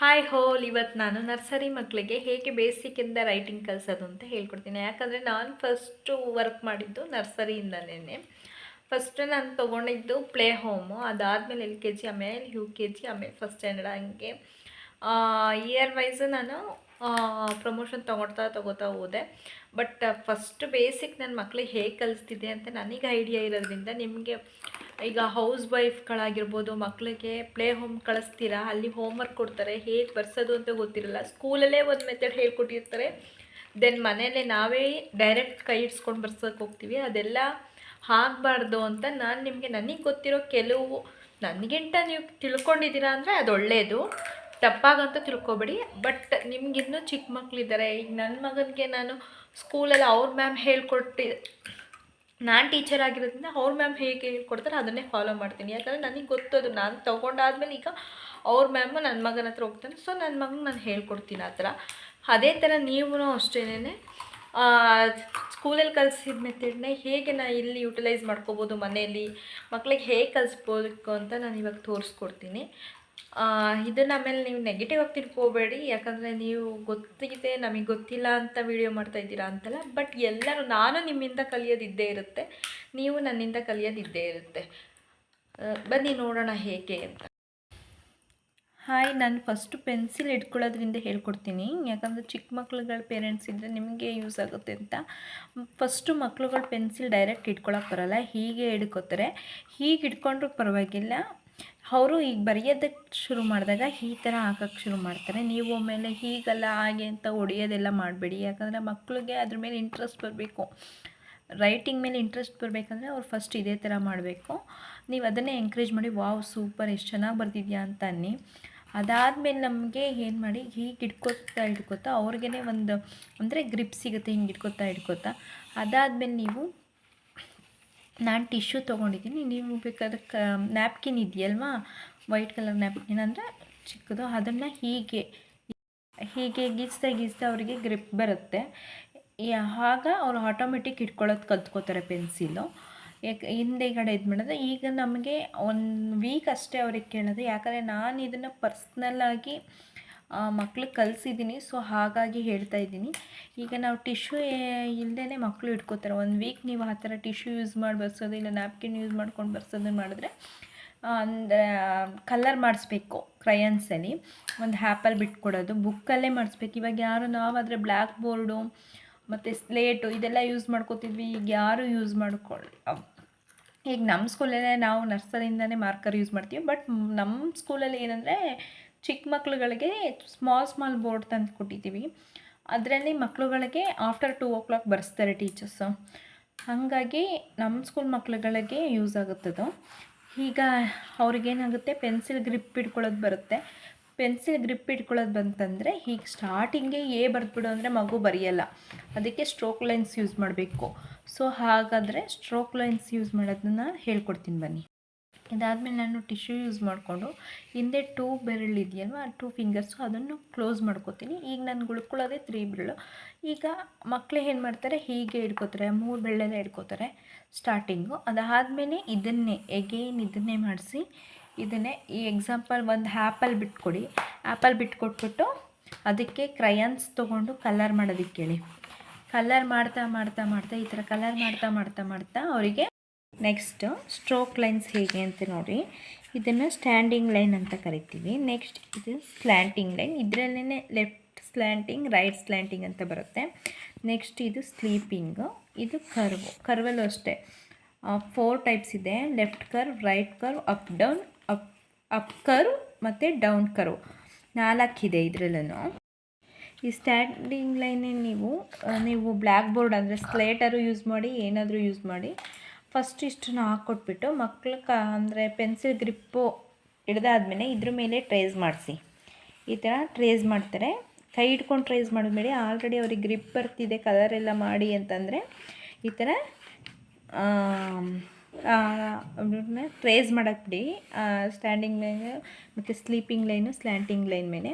Hi hole ಇವತ್ತು ನಾನು nursery ಮಕ್ಕಳಿಗೆ ಹೇಗೆ ಬೇಸಿಕ್ಕಿಂದ ರೈಟಿಂಗ್ ಕಲಿಸೋದು ಅಂತ ಹೇಳ್ಕೊಡ್ತೀನಿ. ಯಾಕಂದರೆ ನಾನು ಫಸ್ಟು ವರ್ಕ್ ಮಾಡಿದ್ದು ನರ್ಸರಿಯಿಂದಲೇ ಫಸ್ಟು ನಾನು ತೊಗೊಂಡಿದ್ದು ಪ್ಲೇ ಹೋಮು ಅದಾದಮೇಲೆ ಎಲ್ ಕೆ ಜಿ, ಆಮೇಲೆ ಯು ಕೆ ಜಿ, ಆಮೇಲೆ ಫಸ್ಟ್ ಸ್ಟ್ಯಾಂಡರ್ಡ್ ಹಂಗೆ. ಇಯರ್ ವೈಸು ನಾನು ಪ್ರಮೋಷನ್ ತೊಗೊಳ್ತಾ ತೊಗೋತಾ ಹೋದೆ. ಬಟ್ ಫಸ್ಟ್ ಬೇಸಿಕ್ ನನ್ನ ಮಕ್ಳಿಗೆ ಹೇಗೆ ಕಲಿಸ್ತಿದ್ದೆ ಅಂತ ನನಗೆ ಐಡಿಯಾ ಇರೋದ್ರಿಂದ ನಿಮಗೆ ಈಗ ಹೌಸ್ ವೈಫ್ಗಳಾಗಿರ್ಬೋದು ಮಕ್ಕಳಿಗೆ ಪ್ಲೇ ಹೋಮ್ ಕಳಿಸ್ತೀರಾ? ಅಲ್ಲಿ ಹೋಮ್ವರ್ಕ್ ಕೊಡ್ತಾರೆ, ಹೇಗೆ ಬರ್ಸೋದು ಅಂತ ಗೊತ್ತಿರಲ್ಲ. ಸ್ಕೂಲಲ್ಲೇ ಒಂದು ಮೆಥಡ್ ಹೇಳ್ಕೊಟ್ಟಿರ್ತಾರೆ. ದೆನ್ ಮನೇಲೆ ನಾವೇ ಡೈರೆಕ್ಟ್ ಕೈ ಇಡ್ಸ್ಕೊಂಡು ಬರ್ಸೋಕೆ ಹೋಗ್ತೀವಿ. ಅದೆಲ್ಲ ಆಗಬಾರ್ದು ಅಂತ ನಾನು ನಿಮಗೆ, ನನಗೆ ಗೊತ್ತಿರೋ ಕೆಲವು, ನನಗಿಂತ ನೀವು ತಿಳ್ಕೊಂಡಿದ್ದೀರಾ ಅಂದರೆ ಅದು ಒಳ್ಳೆಯದು ತಪ್ಪಾಗಂತ ತಿಳ್ಕೊಬೇಡಿ. ಬಟ್ ನಿಮಗಿನ್ನೂ ಚಿಕ್ಕ ಮಕ್ಕಳಿದ್ದಾರೆ ಈಗ ನನ್ನ ಮಗನಿಗೆ ನಾನು ಸ್ಕೂಲಲ್ಲಿ ಅವ್ರ ಮ್ಯಾಮ್ ಹೇಳ್ಕೊಟ್ಟಿ, ನಾನು ಟೀಚರ್ ಆಗಿರೋದ್ರಿಂದ ಅವ್ರ ಮ್ಯಾಮ್ ಹೇಗೆ ಹೇಳ್ಕೊಡ್ತಾರೆ ಅದನ್ನೇ ಫಾಲೋ ಮಾಡ್ತೀನಿ. ಯಾಕಂದರೆ ನನಗೆ ಗೊತ್ತದು. ನಾನು ತೊಗೊಂಡಾದ್ಮೇಲೆ ಈಗ ಅವ್ರ ಮ್ಯಾಮು ನನ್ನ ಮಗನ ಹತ್ರ ಹೋಗ್ತಾನೆ. ಸೊ ನನ್ನ ಮಗನ ನಾನು ಹೇಳ್ಕೊಡ್ತೀನಿ ಆ ಥರ. ಅದೇ ಥರ ನೀವೂ ಅಷ್ಟೇನೆ ಸ್ಕೂಲಲ್ಲಿ ಕಲಿಸಿದ ಮೆಥಡ್ನೇ ಹೇಗೆ ನಾ ಇಲ್ಲಿ ಯುಟಿಲೈಸ್ ಮಾಡ್ಕೋಬೋದು ಮನೆಯಲ್ಲಿ ಮಕ್ಕಳಿಗೆ ಹೇಗೆ ಕಲಿಸ್ಬೋದಕ್ಕೆ ಅಂತ ನಾನು ಇವಾಗ ತೋರಿಸ್ಕೊಡ್ತೀನಿ. ಇದನ್ನು ಆಮೇಲೆ ನೀವು ನೆಗೆಟಿವ್ ಆಗಿ ತಿಳ್ಕೊಬೇಡಿ, ಯಾಕಂದರೆ ನೀವು ಗೊತ್ತಿದೆ, ನಮಗೆ ಗೊತ್ತಿಲ್ಲ ಅಂತ ವಿಡಿಯೋ ಮಾಡ್ತಾ ಇದ್ದೀರಾ ಅಂತಲ್ಲ ಬಟ್ ಎಲ್ಲರೂ, ನಾನು ನಿಮ್ಮಿಂದ ಕಲಿಯೋದಿದ್ದೇ ಇರುತ್ತೆ, ನೀವು ನನ್ನಿಂದ ಕಲಿಯೋದಿದ್ದೇ ಇರುತ್ತೆ. ಬನ್ನಿ ನೋಡೋಣ ಹೇಗೆ ಅಂತ. ಹಾಯ್ ನಾನು ಫಸ್ಟು ಪೆನ್ಸಿಲ್ ಇಟ್ಕೊಳ್ಳೋದ್ರಿಂದ ಹೇಳ್ಕೊಡ್ತೀನಿ. ಯಾಕಂದರೆ ಚಿಕ್ಕ ಮಕ್ಳುಗಳ ಪೇರೆಂಟ್ಸ್ ಇದ್ದರೆ ನಿಮಗೆ ಯೂಸ್ ಆಗುತ್ತೆ ಅಂತ. ಫಸ್ಟು ಮಕ್ಳುಗಳು ಪೆನ್ಸಿಲ್ ಡೈರೆಕ್ಟ್ ಇಟ್ಕೊಳಕ್ಕೆ ಬರೋಲ್ಲ, ಹೀಗೆ ಹಿಡ್ಕೋತಾರೆ. ಹೀಗೆ ಇಟ್ಕೊಂಡ್ರೂ ಪರವಾಗಿಲ್ಲ. ಅವರು ಈಗ ಬರೆಯೋದಕ್ಕೆ ಶುರು ಮಾಡಿದಾಗ ಈ ಥರ ಹಾಕೋಕ್ಕೆ ಶುರು ಮಾಡ್ತಾರೆ. ನೀವು ಒಮ್ಮೆಲೆ ಹೀಗಲ್ಲ, ಹಾಗೆ ಅಂತ ಹೊಡೆಯೋದೆಲ್ಲ ಮಾಡಬೇಡಿ. ಯಾಕಂದರೆ ಮಕ್ಕಳಿಗೆ ಅದ್ರ ಮೇಲೆ ಇಂಟ್ರೆಸ್ಟ್ ಬರಬೇಕು. ರೈಟಿಂಗ್ ಮೇಲೆ ಇಂಟ್ರೆಸ್ಟ್ ಬರಬೇಕಂದ್ರೆ ಅವ್ರು ಫಸ್ಟ್ ಇದೇ ಥರ ಮಾಡಬೇಕು. ನೀವು ಅದನ್ನೇ ಎಂಕರೇಜ್ ಮಾಡಿ, ವಾವ್ ಸೂಪರ್ ಎಷ್ಟು ಚೆನ್ನಾಗಿ ಬರ್ತಿದ್ಯಾ ಅಂತ ಅನ್ನಿ. ಅದಾದಮೇಲೆ ನಮಗೆ ಏನು ಮಾಡಿ, ಹೀಗೆ ಇಟ್ಕೊತಾ ಇಟ್ಕೋತಾ ಅವ್ರಿಗೇ ಒಂದು, ಅಂದರೆ ಗ್ರಿಪ್ ಸಿಗುತ್ತೆ, ಹಿಂಗೆ ಇಟ್ಕೋತಾ ಇಟ್ಕೋತಾ. ಅದಾದಮೇಲೆ ನೀವು ನಾನು ಟಿಶ್ಯೂ ತೊಗೊಂಡಿದ್ದೀನಿ. ನೀವು ಬೇಕಾದ್ರೆ ಕ ನ್ಯಾಪ್ಕಿನ್ ಇದೆಯಲ್ವಾ? ವೈಟ್ ಕಲರ್ ನ್ಯಾಪ್ಕಿನ್ ಅಂದರೆ ಚಿಕ್ಕದು. ಅದನ್ನು ಹೀಗೆ ಹೀಗೆ ಗೀಸ್ತಾ ಗೀಸ್ತಾ ಅವರಿಗೆ ಗ್ರಿಪ್ ಬರುತ್ತೆ. ಆಗ ಅವರು ಆಟೋಮೆಟಿಕ್ ಇಟ್ಕೊಳ್ಳೋದು ಕಲ್ತ್ಕೋತಾರೆ ಪೆನ್ಸಿಲು ಯಾಕೆ ಹಿಂದೆಗಡೆ ಇದು ಮಾಡೋದು ಈಗ ನಮಗೆ ಒಂದು ವೀಕ್ ಅಷ್ಟೇ ಅವ್ರಿಗೆ ಕೇಳೋದು. ಯಾಕಂದರೆ ನಾನು ಇದನ್ನು ಪರ್ಸ್ನಲ್ಲಾಗಿ ಮಕ್ಳಿಗೆ ಕಲಿಸಿದ್ದೀನಿ ಸೊ ಹಾಗಾಗಿ ಹೇಳ್ತಾ ಇದ್ದೀನಿ. ಈಗ ನಾವು ಟಿಶ್ಯೂ ಇಲ್ಲದೇ ಮಕ್ಕಳು ಇಟ್ಕೋತಾರೆ. ಒಂದು ವೀಕ್ ನೀವು ಆ ಥರ ಟಿಶ್ಯೂ ಯೂಸ್ ಮಾಡಿ ಬರ್ಸೋದು, ಇಲ್ಲ ನ್ಯಾಪ್ಕಿನ್ ಯೂಸ್ ಮಾಡ್ಕೊಂಡು ಬರ್ಸೋದನ್ನು ಮಾಡಿದ್ರೆ ಅಂದರೆ ಕಲರ್ ಮಾಡಿಸ್ಬೇಕು ಕ್ರಯನ್ಸಲ್ಲಿ ಒಂದು ಹ್ಯಾಪಲ್ ಬಿಟ್ಕೊಡೋದು ಬುಕ್ಕಲ್ಲೇ ಮಾಡಿಸ್ಬೇಕು. ಇವಾಗ ಯಾರು ನಾವಾದರೆ ಬ್ಲ್ಯಾಕ್ ಬೋರ್ಡು ಮತ್ತು ಸ್ಲೇಟು ಇದೆಲ್ಲ ಯೂಸ್ ಮಾಡ್ಕೋತಿದ್ವಿ, ಈಗ ಯಾರು ಯೂಸ್ ಮಾಡ್ಕೊಳ್ಳಿ ಈಗ ನಮ್ಮ ಸ್ಕೂಲಲ್ಲೇ ನಾವು ನರ್ಸರಿಯಿಂದನೇ ಮಾರ್ಕರ್ ಯೂಸ್ ಮಾಡ್ತೀವಿ. ಬಟ್ ನಮ್ಮ ಸ್ಕೂಲಲ್ಲಿ ಏನಂದರೆ ಚಿಕ್ಕ ಮಕ್ಳುಗಳಿಗೆ ಸ್ಮಾಲ್ ಸ್ಮಾಲ್ ಬೋರ್ಡ್ ತಂದು ಕೊಟ್ಟಿದ್ದೀವಿ. ಅದರಲ್ಲಿ ಮಕ್ಳುಗಳಿಗೆ ಆಫ್ಟರ್ ಟೂ ಓ ಕ್ಲಾಕ್ ಬರೆಸ್ತಾರೆ ಟೀಚರ್ಸು ಹಾಗಾಗಿ ನಮ್ಮ ಸ್ಕೂಲ್ ಮಕ್ಳುಗಳಿಗೆ ಯೂಸ್ ಆಗುತ್ತದು ಈಗ ಅವ್ರಿಗೇನಾಗುತ್ತೆ ಪೆನ್ಸಿಲ್ ಗ್ರಿಪ್ ಇಟ್ಕೊಳ್ಳೋದು ಬರುತ್ತೆ. ಪೆನ್ಸಿಲ್ ಗ್ರಿಪ್ ಇಟ್ಕೊಳ್ಳೋದು ಬಂತಂದರೆ ಹೀಗೆ ಸ್ಟಾರ್ಟಿಂಗೇ ಏ ಬರೆದ್ಬಿಡು ಅಂದರೆ ಮಗು ಬರೆಯಲ್ಲ. ಅದಕ್ಕೆ ಸ್ಟ್ರೋಕ್ ಲೈನ್ಸ್ ಯೂಸ್ ಮಾಡಬೇಕು. ಸೊ ಹಾಗಾದರೆ ಸ್ಟ್ರೋಕ್ ಲೈನ್ಸ್ ಯೂಸ್ ಮಾಡೋದನ್ನ ಹೇಳ್ಕೊಡ್ತೀನಿ ಬನ್ನಿ. ಇದಾದಮೇಲೆ ನಾನು ಟಿಶ್ಯೂ ಯೂಸ್ ಮಾಡಿಕೊಂಡು ಹಿಂದೆ ಟೂ ಬೆರಳು ಇದೆಯಲ್ವ ಟೂ ಫಿಂಗರ್ಸು ಅದನ್ನು ಕ್ಲೋಸ್ ಮಾಡ್ಕೋತೀನಿ. ಈಗ ನಾನು ಉಳ್ಕೊಳ್ಳೋದೇ ತ್ರೀ ಬೆರಳು. ಈಗ ಮಕ್ಕಳು ಏನು ಮಾಡ್ತಾರೆ, ಹೀಗೆ ಹಿಡ್ಕೋತಾರೆ, ಮೂರು ಬೆರಳೆಲ್ಲ ಹಿಡ್ಕೋತಾರೆ ಸ್ಟಾರ್ಟಿಂಗು ಅದಾದಮೇಲೆ ಇದನ್ನೇ ಎಗೇನ್ ಇದನ್ನೇ ಮಾಡಿಸಿ, ಇದನ್ನೇ ಈ ಎಕ್ಸಾಂಪಲ್ ಒಂದು ಆ್ಯಪಲ್ ಬಿಟ್ಕೊಡಿ. ಆ್ಯಪಲ್ ಬಿಟ್ಕೊಟ್ಬಿಟ್ಟು ಅದಕ್ಕೆ ಕ್ರಯಾನ್ಸ್ ತೊಗೊಂಡು ಕಲರ್ ಮಾಡೋದಕ್ಕೆ ಹೇಳಿ ಕಲರ್ ಮಾಡ್ತಾ ಮಾಡ್ತಾ ಮಾಡ್ತಾ ಈ ಥರ ಕಲರ್ ಮಾಡ್ತಾ ಮಾಡ್ತಾ ಮಾಡ್ತಾ ಅವರಿಗೆ ನೆಕ್ಸ್ಟ್ ಸ್ಟ್ರೋಕ್ ಲೈನ್ಸ್ ಹೇಗೆ ಅಂತ ನೋಡಿ. ಇದನ್ನು ಸ್ಟ್ಯಾಂಡಿಂಗ್ ಲೈನ್ ಅಂತ ಕರಿತೀವಿ. ನೆಕ್ಸ್ಟ್ ಇದು ಸ್ಲ್ಯಾಂಟಿಂಗ್ ಲೈನ್ ಇದರಲ್ಲೇ ಲೆಫ್ಟ್ ಸ್ಲ್ಯಾಂಟಿಂಗ್ ರೈಟ್ ಸ್ಲ್ಯಾಂಟಿಂಗ್ ಅಂತ ಬರುತ್ತೆ. ನೆಕ್ಸ್ಟ್ ಇದು ಸ್ಲೀಪಿಂಗು ಇದು ಕರ್ವ್ ಕರ್ವಲ್ಲೂ ಅಷ್ಟೇ. ಫೋರ್ ಟೈಪ್ಸ್ ಇದೆ. Left curve right curve up down up up curve ಮತ್ತು ಡೌನ್ ಕರ್ವ್ ನಾಲ್ಕಿದೆ ಇದರಲ್ಲೂ ಈ ಸ್ಟ್ಯಾಂಡಿಂಗ್ ಲೈನೇ ನೀವು ನೀವು ಬ್ಲ್ಯಾಕ್ ಬೋರ್ಡ್ ಅಂದರೆ ಸ್ಲೇಟರು ಯೂಸ್ ಮಾಡಿ, ಏನಾದರೂ ಯೂಸ್ ಮಾಡಿ. ಫಸ್ಟ್ ಇಷ್ಟನ್ನು ಹಾಕ್ಕೊಟ್ಬಿಟ್ಟು ಮಕ್ಕಳು ಕ ಅಂದರೆ ಪೆನ್ಸಿಲ್ ಗ್ರಿಪ್ಪು ಹಿಡ್ದಾದ್ಮೇಲೆ ಇದ್ರ ಮೇಲೆ ಟ್ರೇಸ್ ಮಾಡಿಸಿ. ಈ ಥರ ಟ್ರೇಸ್ ಮಾಡ್ತಾರೆ. ಕೈ ಹಿಡ್ಕೊಂಡು ಟ್ರೇಸ್ ಮಾಡಿದ್ಮೇಲೆ ಆಲ್ರೆಡಿ ಅವ್ರಿಗೆ ಗ್ರಿಪ್ ಬರ್ತಿದೆ ಕಲರ್ ಎಲ್ಲ ಮಾಡಿ ಅಂತಂದರೆ ಈ ಥರ ಟ್ರೇಸ್ ಮಾಡೋಕ್ಕೆ ಬಿಡಿ. ಸ್ಟ್ಯಾಂಡಿಂಗ್ ಲೈನ್ ಮತ್ತು ಸ್ಲೀಪಿಂಗ್ ಲೈನು ಸ್ಲ್ಯಾಂಟಿಂಗ್ ಲೈನ್ ಮೇಲೆ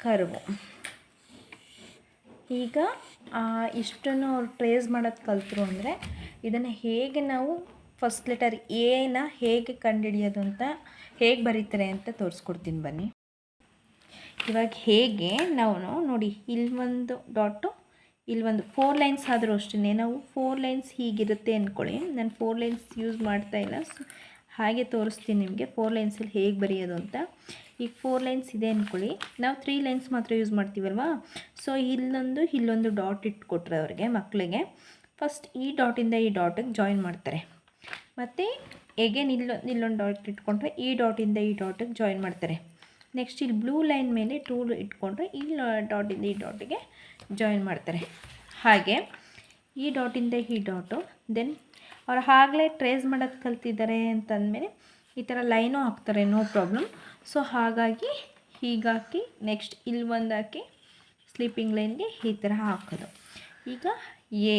ಕರ್ವು. ಈಗ ಇಷ್ಟನ್ನು ಅವ್ರು ಟ್ರೇಸ್ ಮಾಡೋದು ಕಲ್ತರು ಅಂದರೆ ಇದನ್ನು ಹೇಗೆ ನಾವು ಫಸ್ಟ್ ಲೆಟರ್ ಎನ ಹೇಗೆ ಕಂಡುಹಿಡಿಯೋದು ಅಂತ ಹೇಗೆ ಬರೀತಾರೆ ಅಂತ ತೋರಿಸ್ಕೊಡ್ತೀನಿ ಬನ್ನಿ. ಇವಾಗ ಹೇಗೆ ನಾವು ನೋಡಿ ಇಲ್ಲಿ ಒಂದು ಡಾಟು ಇಲ್ಲಿ ಒಂದು ಫೋರ್ ಲೈನ್ಸ್ ಆದರೂ ಅಷ್ಟೇ ನಾವು ಫೋರ್ ಲೈನ್ಸ್ ಹೀಗಿರುತ್ತೆ ಅಂದ್ಕೊಳ್ಳಿ ನಾನು ಫೋರ್ ಲೈನ್ಸ್ ಯೂಸ್ ಮಾಡ್ತಾ ಇಲ್ಲ. ಹಾಗೆ ತೋರಿಸ್ತೀನಿ ನಿಮಗೆ ಫೋರ್ ಲೈನ್ಸಲ್ಲಿ ಹೇಗೆ ಬರೆಯೋದು ಅಂತ. ಈಗ ಫೋರ್ ಲೈನ್ಸ್ ಇದೆ ಅಂದ್ಕೊಳ್ಳಿ ನಾವು ತ್ರೀ ಲೈನ್ಸ್ ಮಾತ್ರ ಯೂಸ್ ಮಾಡ್ತೀವಲ್ವಾ? ಸೊ ಇಲ್ಲೊಂದು ಇಲ್ಲೊಂದು ಡಾಟ್ ಇಟ್ಕೊಟ್ರೆ ಅವ್ರಿಗೆ ಮಕ್ಕಳಿಗೆ ಫಸ್ಟ್ ಈ ಡಾಟಿಂದ ಈ ಡಾಟಿಗೆ ಜಾಯಿನ್ ಮಾಡ್ತಾರೆ. ಮತ್ತು ಎಗೇನ್ ಇಲ್ಲೊಂದು ಇಲ್ಲೊಂದು ಡಾಟ್ ಇಟ್ಕೊಂಡ್ರೆ ಈ ಡಾಟಿಂದ ಈ ಡಾಟಿಗೆ ಜಾಯಿನ್ ಮಾಡ್ತಾರೆ. ನೆಕ್ಸ್ಟ್ ಇಲ್ಲಿ ಬ್ಲೂ ಲೈನ್ ಮೇಲೆ ಟೂಲ್ ಇಟ್ಕೊಂಡ್ರೆ ಈ ಡಾಟಿಂದ ಈ ಡಾಟಿಗೆ ಜಾಯಿನ್ ಮಾಡ್ತಾರೆ. ಹಾಗೆ ಈ ಡಾಟಿಂದ ಈ ಡಾಟು ದೆನ್ ಅವ್ರು ಆಗಲೇ ಟ್ರೇಸ್ ಮಾಡೋದು ಕಲ್ತಿದ್ದಾರೆ ಅಂತಂದಮೇಲೆ ಈ ಥರ ಲೈನು ಹಾಕ್ತಾರೆ ನೋ ಪ್ರಾಬ್ಲಮ್ ಸೊ ಹಾಗಾಗಿ ಹೀಗಾಕಿ ನೆಕ್ಸ್ಟ್ ಇಲ್ಲಿ ಒಂದು ಹಾಕಿ ಸ್ಲೀಪಿಂಗ್ ಲೈನ್ಗೆ ಈ ಥರ ಹಾಕೋದು. ಈಗ ಎ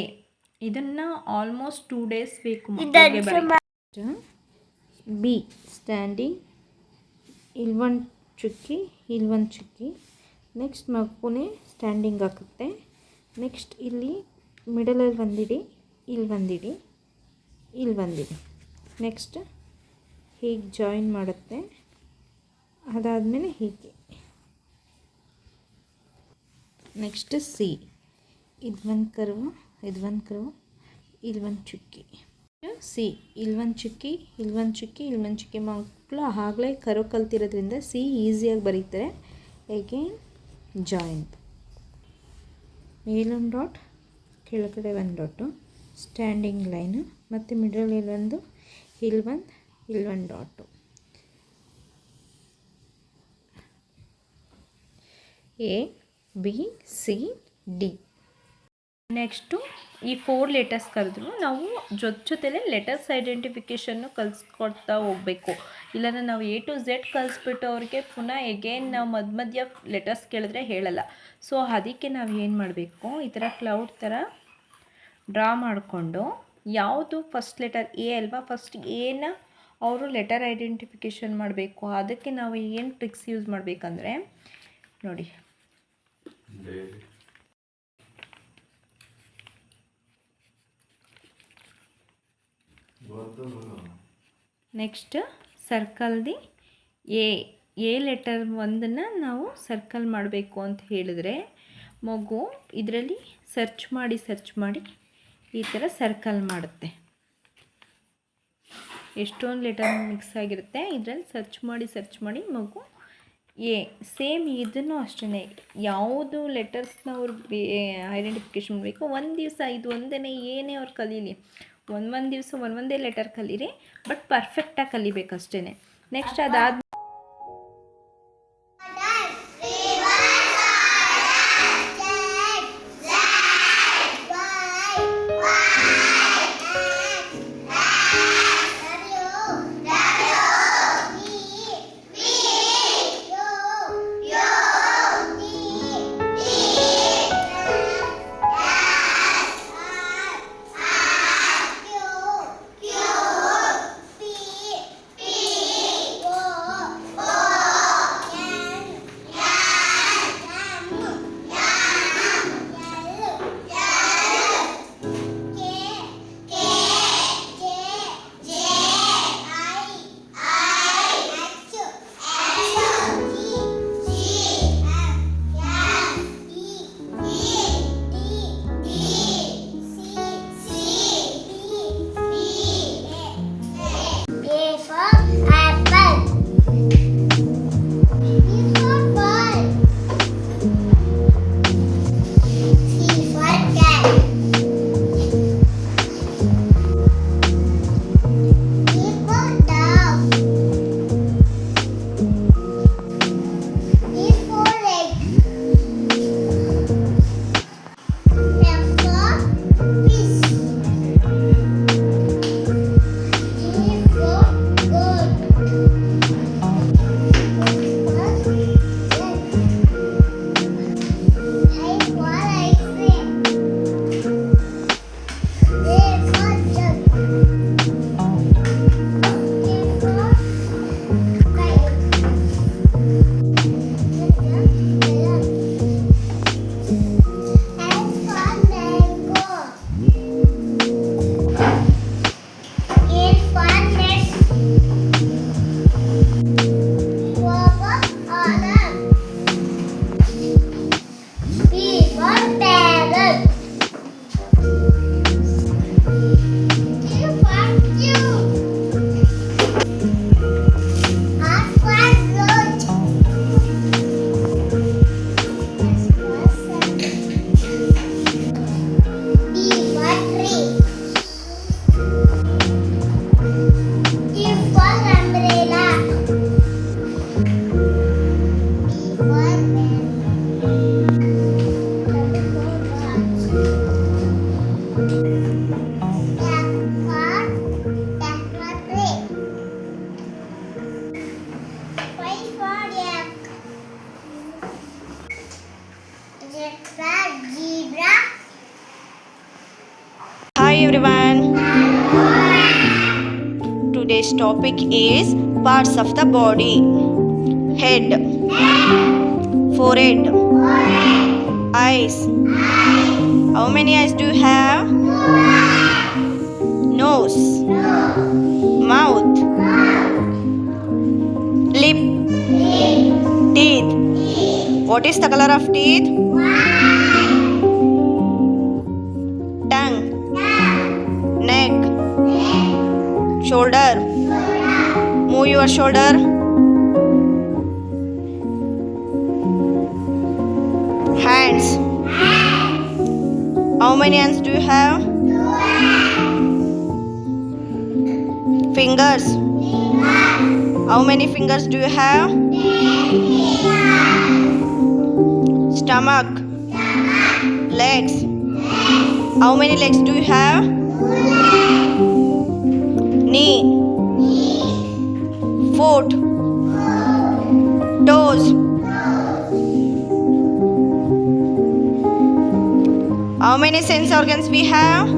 ಇದನ್ನು ಆಲ್ಮೋಸ್ಟ್ ಟೂ ಡೇಸ್ ಬೇಕು ಬಿ ಸ್ಟ್ಯಾಂಡಿಂಗ್ ಇಲ್ಲಿ ಒಂದು ಚುಕ್ಕಿ ಇಲ್ಲಿ ಒಂದು ಚುಕ್ಕಿ. ನೆಕ್ಸ್ಟ್ ಮಗುನೇ ಸ್ಟ್ಯಾಂಡಿಂಗ್ ಹಾಕುತ್ತೆ. ನೆಕ್ಸ್ಟ್ ಇಲ್ಲಿ ಮಿಡಲಲ್ಲಿ ಒಂದಿಡಿ ಇಲ್ಲಿ ಒಂದಿಡಿ ಇಲ್ಲಿ ಒಂದಿಡಿ ನೆಕ್ಸ್ಟ್ ಹೀಗೆ ಜಾಯಿನ್ ಮಾಡುತ್ತೆ. ಅದಾದಮೇಲೆ ಹೀಗೆ. ನೆಕ್ಸ್ಟ್ ಸಿ ಇದು ಒಂದು ಇದೊಂದು ಇದು ಒಂದು ಕರ್ವು ಇಲ್ಲಿ ಚುಕ್ಕಿ. ಸಿ ಇಲ್ಲಿ ಚುಕ್ಕಿ ಇಲ್ಲಿ ಒಂದು ಚುಕ್ಕಿ ಇಲ್ಲಿ ಚುಕ್ಕಿ. ಮಕ್ಕಳು ಆಗಲೇ ಕರು ಕಲ್ತಿರೋದ್ರಿಂದ ಸಿ ಈಸಿಯಾಗಿ ಬರೀತಾರೆ. ಎಗೇನ್ ಜಾಯಿಂಟ್ ಮೇಲೊಂದು ಡಾಟ್ ಕೆಳಗಡೆ ಒಂದು ಡಾಟು ಸ್ಟ್ಯಾಂಡಿಂಗ್ ಲೈನು ಮತ್ತು ಮಿಡಲ್ ಇಲ್ಲೊಂದು ಇಲ್ಲಿ ಒಂದು ಇಲ್ಲಿ ಒಂದು dot A B C D next ಈ ಫೋರ್ ಲೆಟರ್ಸ್ ಕರೆದ್ರು, ನಾವು ಜೊತೆ ಜೊತೆಲೇ ಲೆಟರ್ಸ್ ಐಡೆಂಟಿಫಿಕೇಷನ್ನು ಕಲಿಸ್ಕೊಡ್ತಾ ಹೋಗಬೇಕು. ಇಲ್ಲಾಂದ್ರೆ ನಾವು ಎ ಟು ಝೆಡ್ ಕಲಿಸ್ಬಿಟ್ಟು ಅವ್ರಿಗೆ ಪುನಃ ಎಗೇನ್ ನಾವು ಮಧ್ಯ ಮಧ್ಯ ಲೆಟರ್ಸ್ ಕೇಳಿದ್ರೆ ಹೇಳಲ್ಲ. ಸೊ ಅದಕ್ಕೆ ನಾವು ಏನು ಮಾಡಬೇಕು? ಈ ಥರ ಕ್ಲೌಡ್ ಥರ ಡ್ರಾ ಮಾಡಿಕೊಂಡು, ಯಾವುದು ಫಸ್ಟ್ ಲೆಟರ್ ಎ ಅಲ್ವಾ ಫಸ್ಟ್ ಎನ ಅವರು ಲೆಟರ್ ಐಡೆಂಟಿಫಿಕೇಷನ್ ಮಾಡಬೇಕು. ಅದಕ್ಕೆ ನಾವು ಏನು ಟ್ರಿಕ್ಸ್ ಯೂಸ್ ಮಾಡಬೇಕಂದ್ರೆ, ನೋಡಿ. ನೆಕ್ಸ್ಟ್ ಸರ್ಕಲ್ದಿ ಎ ಎ ಲೆಟರ್ ಒಂದನ್ನು ನಾವು ಸರ್ಕಲ್ ಮಾಡಬೇಕು ಅಂತ ಹೇಳಿದ್ರೆ, ಮಗು ಇದರಲ್ಲಿ ಸರ್ಚ್ ಮಾಡಿ ಸರ್ಚ್ ಮಾಡಿ ಈ ಥರ ಸರ್ಕಲ್ ಮಾಡುತ್ತೆ. ಎಷ್ಟೊಂದು ಲೆಟರ್ ಮಿಕ್ಸ್ ಆಗಿರುತ್ತೆ, ಇದರಲ್ಲಿ ಸರ್ಚ್ ಮಾಡಿ ಸರ್ಚ್ ಮಾಡಿ ಮಗು ಎ, ಸೇಮ್ ಇದನ್ನು ಅಷ್ಟೇ ಯಾವುದು ಲೆಟರ್ಸ್ನ ಅವ್ರು ಬೇ ಐಡೆಂಟಿಫಿಕೇಷನ್ ಮಾಡಬೇಕು? ಒಂದು ದಿವಸ, ಇದು ಒಂದೇ ಏನೇ ಅವ್ರು ಕಲೀಲಿ. ಒಂದು ಒಂದು ದಿವಸ ಒಂದೊಂದೇ ಲೆಟರ್ ಕಲೀರಿ ಬಟ್ ಪರ್ಫೆಕ್ಟಾಗಿ ಕಲಿಬೇಕು ಅಷ್ಟೇ ನೆಕ್ಸ್ಟ್ ಅದಾದ Hi everyone. Today's topic is parts of the body. Head, forehead, eyes. How many eyes do you have? Nose, What is the color of teeth? Tongue, neck, shoulder. Move your shoulder. Hands. How many hands do you have? Two. Fingers. How many fingers do you have? Stomach. Legs. How many legs do you have? Knee. Foot. Toes. How many sense organs we have?